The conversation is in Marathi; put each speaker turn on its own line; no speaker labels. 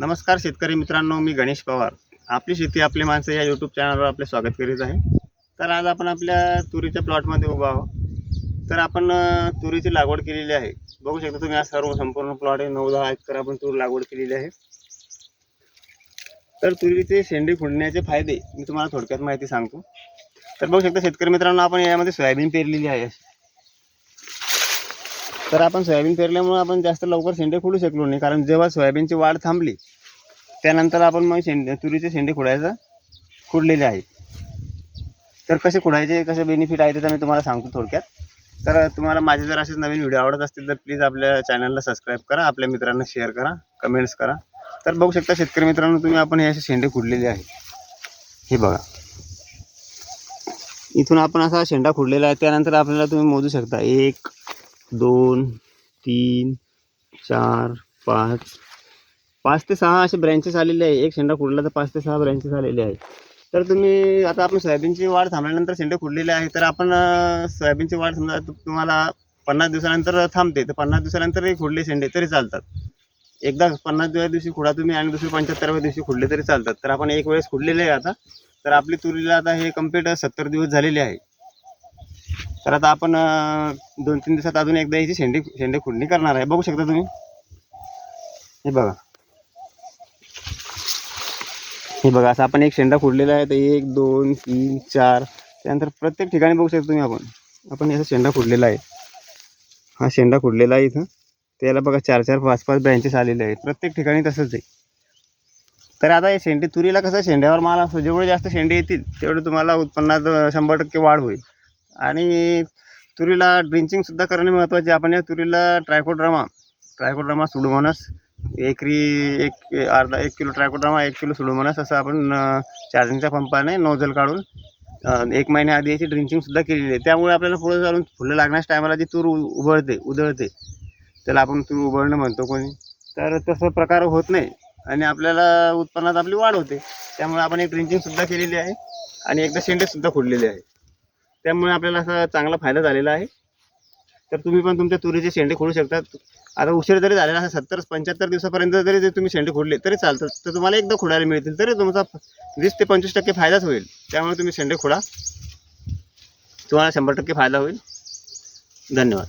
नमस्कार शेतकरी मित्रांनो मी गणेश पवार. आपली शेती आपली माणसं या यूट्यूब चॅनलवर आपले स्वागत करीत आहे. तर आज आपण आपल्या तुरीच्या प्लॉटमध्ये उभा आहोत. तर आपण तुरीची लागवड केलेली आहे. बघू शकता तुम्ही हा सर्व संपूर्ण प्लॉट आहे. नऊ दहा एकर आपण तूर लागवड केलेली आहे. तर तुरीचे शेंडे फुडण्याचे फायदे मी तुम्हाला थोडक्यात माहिती सांगतो. तर बघू शकता शेतकरी मित्रांनो आपण यामध्ये सोयाबीन पेरलेली आहे. तर आपण सोयाबीन पेरल्यामुळे आपण जास्त लवकर शेंडे खुडू शकलो नाही. कारण जेव्हा सोयाबीनची वाढ थांबली त्यानंतर आपण मग शेंडे तुरीचे शेंडे खुडायचं. खुडलेले आहे तर कसे खुडायचे कसे बेनिफिट आहे ते तर मी तुम्हाला सांगतो थोडक्यात. तर तुम्हाला माझे जर असेच नवीन व्हिडिओ आवडत असतील तर प्लीज आपल्या चॅनलला सबस्क्राईब करा. आपल्या मित्रांना शेअर करा कमेंट्स करा. तर बघू शकता शेतकरी मित्रांनो तुम्ही आपण हे असे शेंडे खुडलेले आहेत. हे बघा. इथून आपण असा शेंडा खुडलेला आहे. त्यानंतर आपल्याला तुम्ही मोजू शकता. एक दोन तीन चार पाच पाच ते सहा असे ब्रँचेस आलेले आहे. एक शेंडा खुडला तर पाच ते सहा ब्रँचेस आलेले आहेत. तर तुम्ही आता आपण सोयाबीनची वाढ थांबल्यानंतर शेंडे खुडलेले आहे तर आपण सोयाबीनची वाढ समजा तुम्हाला पन्नास दिवसानंतर थांबते तर पन्नास दिवसानंतरही खुडले शेंडे तरी चालतात. एकदा पन्नास दिवशी खुडा तुम्ही आणि दुसरी पंच्याहत्तराव्या दिवशी खुडले तरी चालतात. तर आपण एक वेळेस खुडलेले आहे आता. तर आपली तुरीला आता हे कंप्लीट सत्तर दिवस झालेले आहे. तर आता आपण दोन तीन दिवसात अजून एकदा याची शेंडी शेंडे खुडणी करणार आहे. बघू शकता तुम्ही. हे बघा. हे बघा असं आपण एक शेंडा फुडलेला आहे तर एक दोन तीन चार त्यानंतर प्रत्येक ठिकाणी बघू शकतो तुम्ही आपण. आपण याचा शेंडा फुडलेला आहे. हा शेंडा फुडलेला आहे इथं. त्याला बघा चार चार पाच पाच ब्रँचेस आलेले आहेत. प्रत्येक ठिकाणी तसंच आहे. तर आता हे शेंडे तुरीला कसं शेंड्यावर माल असतो जेवढे जास्त शेंडे येतील तेवढे तुम्हाला उत्पन्नात शंभर टक्के वाढ होईल. आणि तुरीला ड्रिंचिंगसुद्धा करणे महत्त्वाचे आपण या तुरीला ट्रायकोड्रामा ट्रायकोड्रामा सुडोमोनस एकरी एक अर्धा एक किलो ट्रायकोड्रामा एक किलो सुडोमोनस असं आपण चार्जिंगच्या पंपाने नोझल काढून एक महिन्याआधी याची ड्रिंचिंगसुद्धा केलेली आहे. त्यामुळे आपल्याला पुढे चालून फुलं लागण्याच्या टायमाला जी तूर उ- उबळते उधळते त्याला आपण तूर उभळणं म्हणतो कोणी. तर तसं प्रकार होत नाही आणि आपल्याला उत्पन्नात आपली वाढ होते. त्यामुळे आपण एक ड्रिंचिंगसुद्धा केलेली आहे आणि एकदा शेंडेसुद्धा खोडलेले आहे. त्यामुळे आपल्याला असा चांगला फायदा झालेला आहे. तर तुम्ही पण तुमच्या तुरीचे शेंडे खोडू शकता. आता उशीर जरी झालेला असेल सत्तर पंच्याहत्तर दिवसापर्यंत जरी जर तुम्ही शेंडे खोडले तरी चालतात तर तुम्हाला एकदा खोडायला मिळतील तरी तुमचा वीस ते पंचवीस टक्के फायदाच होईल. त्यामुळे तुम्ही शेंडे खोडा. तुम्हाला शंभर टक्के फायदा होईल. धन्यवाद.